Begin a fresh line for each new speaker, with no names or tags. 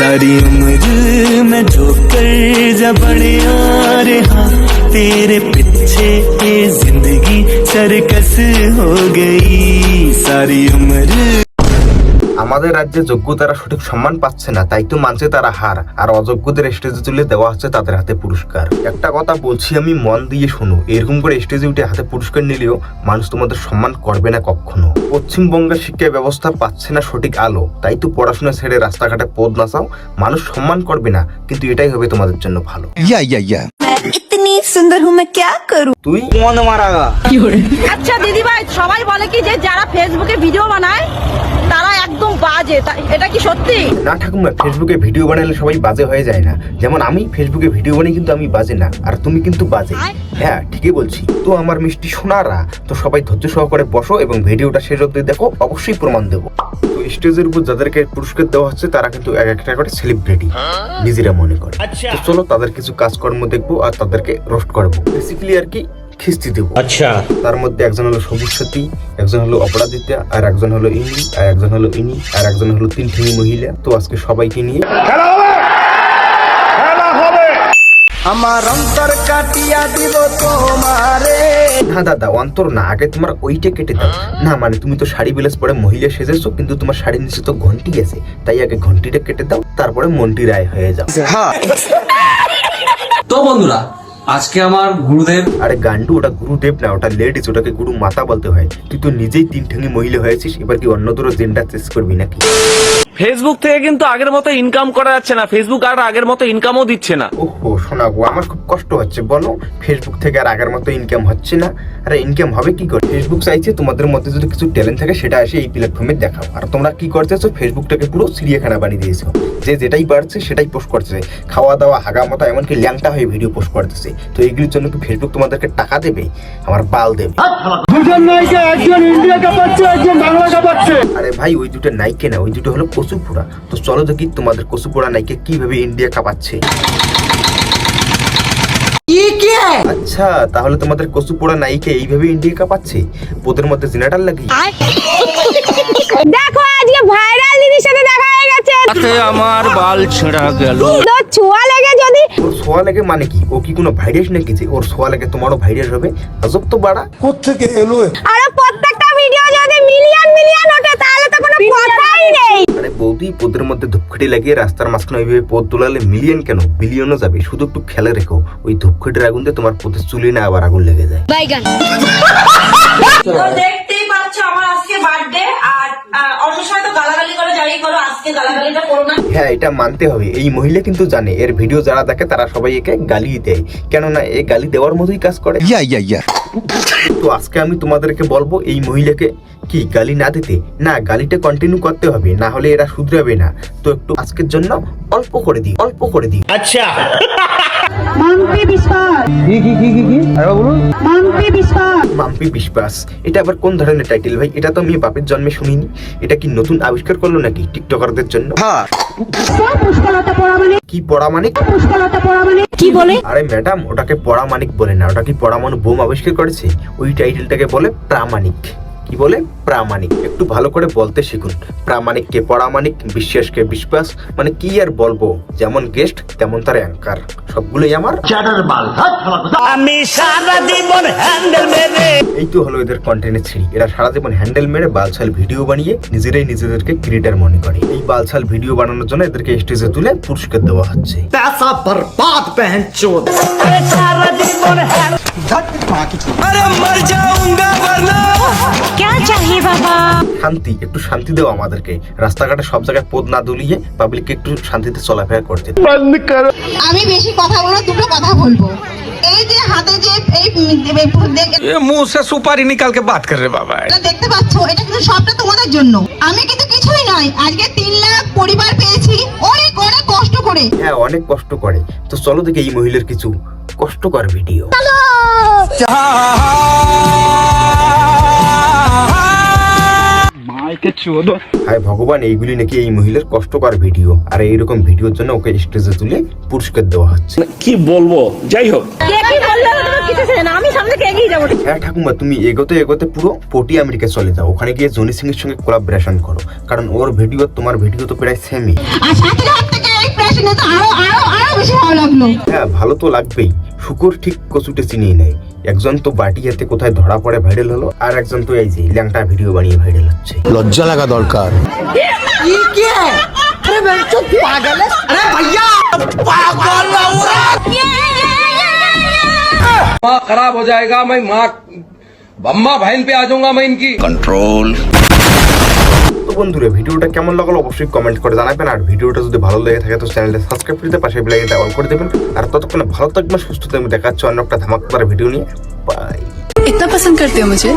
सारी उम्र मैं ठोकर जबड़े आ रहा तेरे पीछे ये ज़िंदगी सरकस हो गई। सारी उम्र
আমাদের রাজ্যে যোগ্যতারা সঠিক সম্মান পাচ্ছে না তাই তো মানছে তারা হার। আর অযোগ্যদের স্টেজে তুলে দেওয়া হচ্ছে তাদের হাতে পুরস্কার। একটা কথা বলছি আমি মন দিয়ে শোনো। এরকম করে স্টেজে উঠে হাতে পুরস্কার নিলেও মানুষ তোমাদের সম্মান করবে না কখনো। পশ্চিমবঙ্গের শিক্ষা ব্যবস্থা পাচ্ছে না সঠিক আলো। তাই তো পড়াশোনা ছেড়ে রাস্তাঘাটে পদ না চাও মানুষ সম্মান করবে না। কিন্তু এটাই হবে তোমাদের জন্য ভালো।
ইয়া ইয়া ইয়া।
সুন্দর হুম ক্যা করু তুই মন
মারা
আচ্ছা দিদি ভাই সবাই বলে কি যে যারা ফেসবুকে ভিডিও বানায় এটা কি সত্যি?
না ঠাকুমা ফেসবুকে ভিডিও বানালে সবাই বাজে হয়ে যায় না। যেমন আমি ফেসবুকে ভিডিও বানাই কিন্তু আমি বাজে না আর তুমি কিন্তু বাজে। হ্যাঁ ঠিকই বলছি। তো আমার মিষ্টি সোনারা তো সবাই ধৈর্য সহকারে বসো এবং ভিডিওটা শেষ অব্দি দেখো অবশ্যই প্রমাণ দেবো। তো স্টেজের উপর যাদেরকে পুরস্কার দেওয়া হচ্ছে তারা কিন্তু এক একটা করে সেলিব্রিটি নিজেরা মনে করে। তো চলো তাদের কিছু কাজকর্ম দেখব আর তাদেরকে রোস্ট করব। বেসিক্যালি আর কি খিস্তি দেব।
আচ্ছা।
তার মধ্যে একজন হলো সবুজ সাথী একজন হলো অপরাধিতা আর একজন হলো ইনি আর একজন হলো ইনি আর একজন হলো তিন মহিলা। তো আজকে সবাইকে নিয়ে খেলা হবে! খেলা হবে!
আমার অন্তর কাটিয়া দিব তোমারে।
না দাদা অন্তর না আগে তোমার ওইটা কেটে দাও। না মানে তুমি তো শাড়ি বিলাস পরে মহিলা সেজেছো কিন্তু তোমার শাড়ির নিচে তো ঘন্টি আছে। তাই আগে ঘন্টিটা কেটে দাও তারপরে মন্টি রায় হয়ে যাও।
তো বন্ধুরা আজকে আমার গুরুদেব
আরে গান্ডু ওটা গুরুদেব না ওটা লেডিস ওটাকে গুরু মাতা বলতে হয়। তুই তো নিজেই তিন ঠেঙি মহিলা হয়েছিস এবার কি অন্যদেরও জেন্ডার চেস করবি নাকি?
ফেসবুক থেকে কিন্তু আগের মতো ইনকাম করা যাচ্ছে না। ফেসবুক আর আগের মতো ইনকামও দিচ্ছে না।
ওহো শোনা গো আমার খুব কষ্ট হচ্ছে বলো। ফেসবুক থেকে আর আগের মতো ইনকাম হচ্ছে না। আরে ইনকাম হবে কি করে? ফেসবুক চাইছে তোমাদের মধ্যে যদি কিছু ট্যালেন্ট থাকে সেটা এসে এই প্ল্যাটফর্মে দেখাও। আর তোমরা কি করতেছো ফেসবুকটাকে পুরো চিড়িয়াখানা বানিয়ে দিয়েছ। যে যেটাই পারছে সেটাই পোস্ট করতেছে। খাওয়া দাওয়া হাগা মতো এমনকি ল্যাংটা হয়ে ভিডিও পোস্ট করতেছে। তো এইগুলির জন্য কি ফেসবুক তোমাদেরকে টাকা দেবে আমার বাল দেবে। আরে ভাই ওই দুটো নাইকে না ওই দুটো হলো কচুপুরা তো চলো দেখি তোমাদের কচুপুরা নাইকে কীভাবে ইন্ডিয়া কাঁপাচ্ছে আচ্ছা তাহলে তোমাদের কচুপোড়া নায়িকা এইভাবে ইন্ডিয়া কাঁপাচ্ছে ওদের মধ্যে জিনাটার লাগি?
দেখো আজকে ভাইরাল দিদির সাথে দেখা হয়ে গেছে।
আমার বাল ছেঁড়া গেল।
সোয়া লাগে মানে কি? ও কি কোনো ভাইরাস নাকি যে ওর সোয়া লাগে তোমারও ভাইরাস হবে? আজব তো বাড়া।
আরে প্রত্যেকটা ভিডিও যদি মিলিয়ন মিলিয়ন ওঠে তাহলে তো কোনো কথাই নেই।
আরে বৌদি পোদের মধ্যে ধূপকাঠি লাগিয়ে রাস্তার মাঝখানে ওইভাবে পথ তোলালে মিলিয়ন কেন? বিলিয়নও যাবে। শুধু একটু খেলে রেখো ওই ধূপকাঠির আগুন দিয়ে তোমার পথে চুলি না আবার আগুন লেগে যায়।
তো দেখতেই পাচ্ছ আমার আজকে বার্থডে আর
হ্যাঁ এটা মানতে হবে। এই মহিলা কিন্তু জানে এর ভিডিও যারা দেখে তারা সবাই একে গালি দেয়। কেননা এ গালি দেওয়ার মতোই কাজ করে।
ইয়া ইয়া ইয়া।
তো আজকে আমি তোমাদেরকে বলব এই মহিলাকে কি গালি না দিতে? না গালিটা কন্টিনিউ করতে হবে না হলে এরা শুধরাবে না। তো একটু আজকের জন্য অল্প করে দিই অল্প করে দিই।
আচ্ছা। বিশ্বাস। মাম্পি বিশ্বাস।
এটা আবার কোন ধরনের টাইটেল ভাই? এটা তো আমি বাপের জন্মে শুনিনি। এটা কি নতুন আবিষ্কার করল নাকি টিকটকারদের জন্য?
মানে
কি পড়া মানিক
মানে কি বলে?
আরে ম্যাডাম ওটাকে পড়া মানিক বলে না ওটা কি পড়া পরমাণু বোম আবিষ্কার করেছে। ওই টাইটেলটাকে বলে প্রামাণিক। কি বলে প্রামাণিক একটু ভালো করে বলতে শিখুন প্রামাণিককে পরামানিক বিশ্বাসকে বিশ্বাস মানে কি আর বলবো যেমন গেস্ট তেমন তার অ্যাঙ্কার সবগুলোই আমার
আমি সারা জীবন হ্যান্ডেল মেরে
এই তো হলো এদের কন্টেন্টের ছিঁড়ি এরা সারা জীবন হ্যান্ডেল মেরে বালছাল ভিডিও বানিয়ে নিজেরাই নিজেদেরকে ক্রিয়েটার মনে করে এই বালছাল ভিডিও বানানোর জন্য এদেরকে স্টেজে তুলে পুরস্কার দেওয়া হচ্ছে
पैसा बर्बाद पहन चोद सारा जीवन है अरे मर जाऊंगा वरना
চাহে বাবা
শান্তি একটু শান্তি দেও আমাদেরকে। রাস্তাঘাটে সব জায়গায় পদ না দুলিয়ে একটু শান্তিতে চলাফেরা করতে।
আমি বেশি কথা দুটো কথা বলব। তোমাদের জন্য। আমি কিন্তু কিছুই আজকে তিন লাখ পেয়েছি। অনেক অনেক কষ্ট করে।
হ্যাঁ অনেক কষ্ট করে। তো চলো দেখে এই মহিলার কিছু কষ্টকর ভিডিও হায় ভগবান এইগুলি নাকি এই মহিলার কষ্টকর ভিডিও। আর এইরকম ভিডিওর জন্য ওকে স্টেজে তুলে পুরস্কার দেওয়া হচ্ছে।
কি বলব? যাই হোক।
কে কি বললে তোমার কিছু ছিল না আমি সামনে এগিয়ে যাব।
হ্যাঁ ঠাকুমা তুমি এগোতে এগোতে পুরো পটি আমেরিকা চলে যাও। ওখানে গিয়ে জনি সিং এর সঙ্গে কোলাবরেশন করো। কারণ ওর ভিডিও তোমার ভিডিও তো প্রায় সেমই
আর সাথে হাত থেকে শুনে তো আরও আরও আরও বেশি ভালো লাগল।
হ্যাঁ ভালো তো লাগবেই। শুকুর ঠিক কচুটে চিনিয়ে নেয়। একজন তো বাটি হাতে কোথায় ধরা পড়ে ভাইরাল হলো আর একজন তো এই যে ল্যাংটা ভিডিও বানিয়ে ভাইরাল হচ্ছে
লজ্জা লাগা দরকার
माँ खराब हो जाएगा मैं माँ अम्मा बहन पे आ जाऊंगा मैं इनकी
তো বন্ধুরা ভিডিওটা কেমন লাগলো অবশ্যই কমেন্ট করে জানাবেন আর ভিডিওটা যদি ভালো লেগে থাকে তো চ্যানেলটা সাবস্ক্রাইব করে দিয়ে পাশে বেলাইনটা অন করে দেবেন আর ততক্ষণে ভালো থাকবেন সুস্থ থাকবেন দেখা হচ্ছে অন্য একটা ধামাকদার ভিডিও নিয়ে বাই
इतना पसंद करते हो मुझे